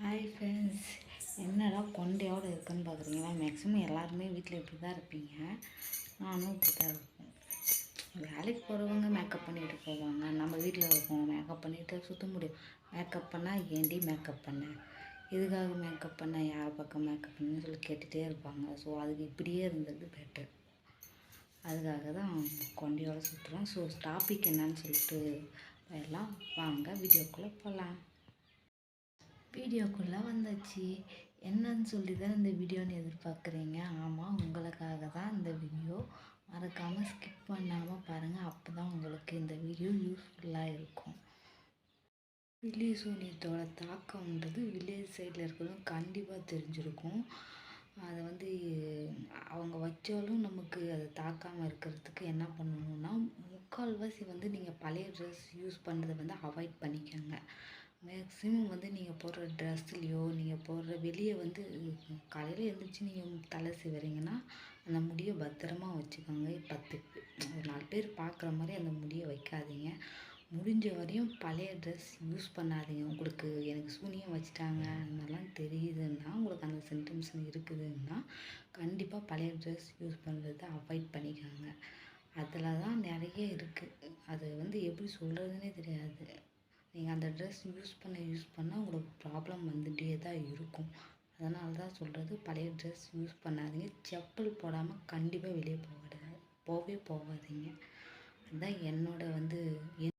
Hi friends என்னடா கொண்டையோடு இருக்குன்னு பார்க்குறீங்களா மேக்ஸிமம் எல்லாருமே வீட்டில் இப்படி தான் இருப்பீங்க. நானும் இப்படி தான் இருப்பேன். வேலைக்கு போகிறவங்க மேக்கப் பண்ணிட்டு போவாங்க. நம்ம வீட்டில் இருக்கோம் மேக்கப் பண்ணிட்டு சுத்த முடியும். மேக்கப் பண்ணால் ஏண்டி மேக்கப் பண்ண? எதுக்காக மேக்கப் பண்ண? யார் பக்கம் மேக்கப் பண்ணு சொல்லி கேட்டுகிட்டே இருப்பாங்க. ஸோ அதுக்கு இப்படியே இருந்தது பெட்டர் அதுக்காக தான் கொண்டையோடு சுற்றுறோம் ஸோ டாபிக் என்னன்னு சொல்லிட்டு எல்லாம் வாங்க. வீடியோக்குள்ளே போகலாம் வீடியோக்குள்ளே வந்தாச்சு. என்னன்னு சொல்லி தான் இந்த வீடியோன்னு எதிர்பார்க்குறீங்க? ஆமாம் உங்களுக்காக தான் இந்த வீடியோ. மறக்காமல் ஸ்கிப் பண்ணாமல் பாருங்கள் அப்போ தான் உங்களுக்கு இந்த வீடியோ யூஸ்ஃபுல்லாக இருக்கும். வில்லேஜ் சூனியத்தோட தாக்கம்ன்றது வில்லேஜ் சைடில் இருக்கிறதும் கண்டிப்பாக தெரிஞ்சிருக்கும். அதை வந்து அவங்க வச்சாலும் நமக்கு அது தாக்காமல் இருக்கிறதுக்கு என்ன பண்ணணுன்னா முக்கால்வாசி வந்து நீங்கள் பழைய ட்ரெஸ் யூஸ் பண்ணுறதை வந்து அவாய்ட் பண்ணிக்கோங்க. மேக்ஸிமம் வந்து நீங்கள் போடுற ட்ரெஸ்லேயோ நீங்கள் போடுற வெளியே வந்து காலையில் எழுந்திரிச்சி நீங்கள் தலை சிவறீங்கன்னா அந்த முடியை பத்திரமா வச்சுக்கோங்க. பத்து ஒரு நாலு பேர் பார்க்குற மாதிரி அந்த முடியை வைக்காதீங்க. முடிஞ்ச வரையும் பழைய ட்ரெஸ் யூஸ் பண்ணாதீங்க. உங்களுக்கு எனக்கு சூனியம் வச்சுட்டாங்க. அதெல்லாம் தெரியுதுன்னா உங்களுக்கு அந்த சிம்டம்ஸ் இருக்குதுன்னா கண்டிப்பாக பழைய ட்ரெஸ் யூஸ் பண்ணுறத அவாய்ட் பண்ணிக்கோங்க. அதில் தான் நிறைய இருக்குது அது வந்து எப்படி சொல்கிறதுனே தெரியாது. நீங்கள் அந்த ட்ரெஸ் யூஸ் பண்ண யூஸ் பண்ண உங்களுக்கு ப்ராப்ளம் வந்துகிட்டே தான் இருக்கும். அதனால தான் சொல்கிறது பழைய ட்ரெஸ் யூஸ் பண்ணாதீங்க. செப்பல் போடாமல் கண்டிப்பாக வெளியே போகாது போகவே போகாதீங்க. அதுதான் என்னோட வந்து